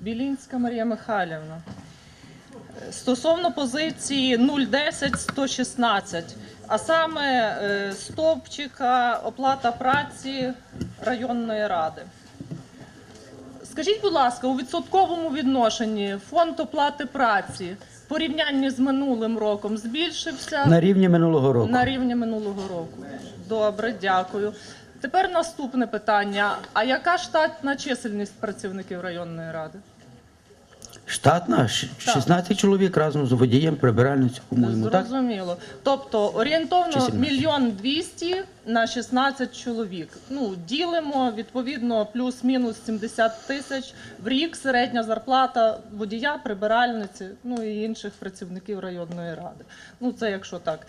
Білінська Марія Михайлівна. Стосовно позиції 010-116, а саме е, стовпчика оплата праці районної ради. Скажіть, будь ласка, у відсотковому відношенні фонд оплати праці в порівнянні з минулим роком збільшився На рівні минулого року. на рівні минулого року. Добре, дякую. Тепер наступне питання: а яка штатна чисельність працівників районної ради? Штатна щ- 16 чоловік разом з водієм прибиральницю, по-моєму, так? Зрозуміло. Тобто орієнтовно мільйон двісті на 16 чоловік. Ну ділимо відповідно плюс-мінус 70 тисяч в рік. Середня зарплата водія, прибиральниці, ну і інших працівників районної ради. Ну це якщо так.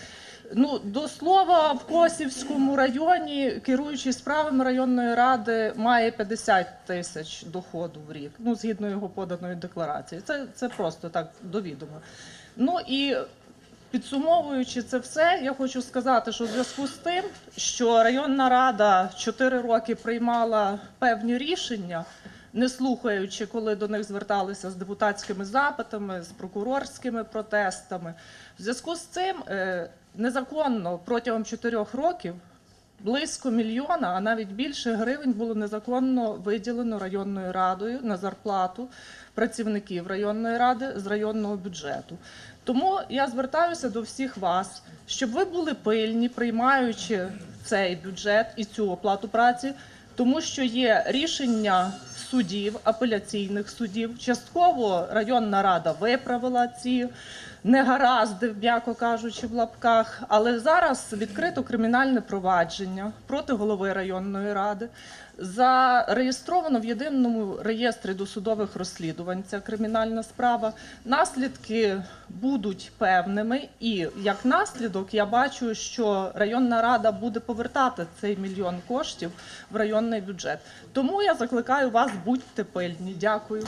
Ну до слова, в Косівському районі керуючий справами районної ради має 50 тисяч доходу в рік. Ну згідно його поданої декларації. Це, це просто так довідомо. Ну і Підсумовуючи це все, я хочу сказати, що в зв'язку з тим, що районна рада 4 роки приймала певні рішення, не слухаючи, коли до них зверталися з депутатськими запитами, з прокурорськими протестами. В зв'язку з цим е, незаконно протягом 4 років близько мільйона, а навіть більше гривень було незаконно виділено районною радою на зарплату працівників районної ради з районного бюджету. Тому я звертаюся до всіх вас, щоб ви були пильні, приймаючи цей бюджет і цю оплату праці, тому що є рішення судів, апеляційних судів. Частково районна рада виправила ці негаразди, м'яко кажучи, в лапках. Але зараз відкрито кримінальне провадження проти голови районної ради. Зареєстровано в єдиному реєстрі досудових розслідувань ця кримінальна справа. Наслідки будуть певними, і як наслідок я бачу, що районна рада буде повертати цей мільйон коштів в районний бюджет. Тому я закликаю вас будьте пильні. Дякую.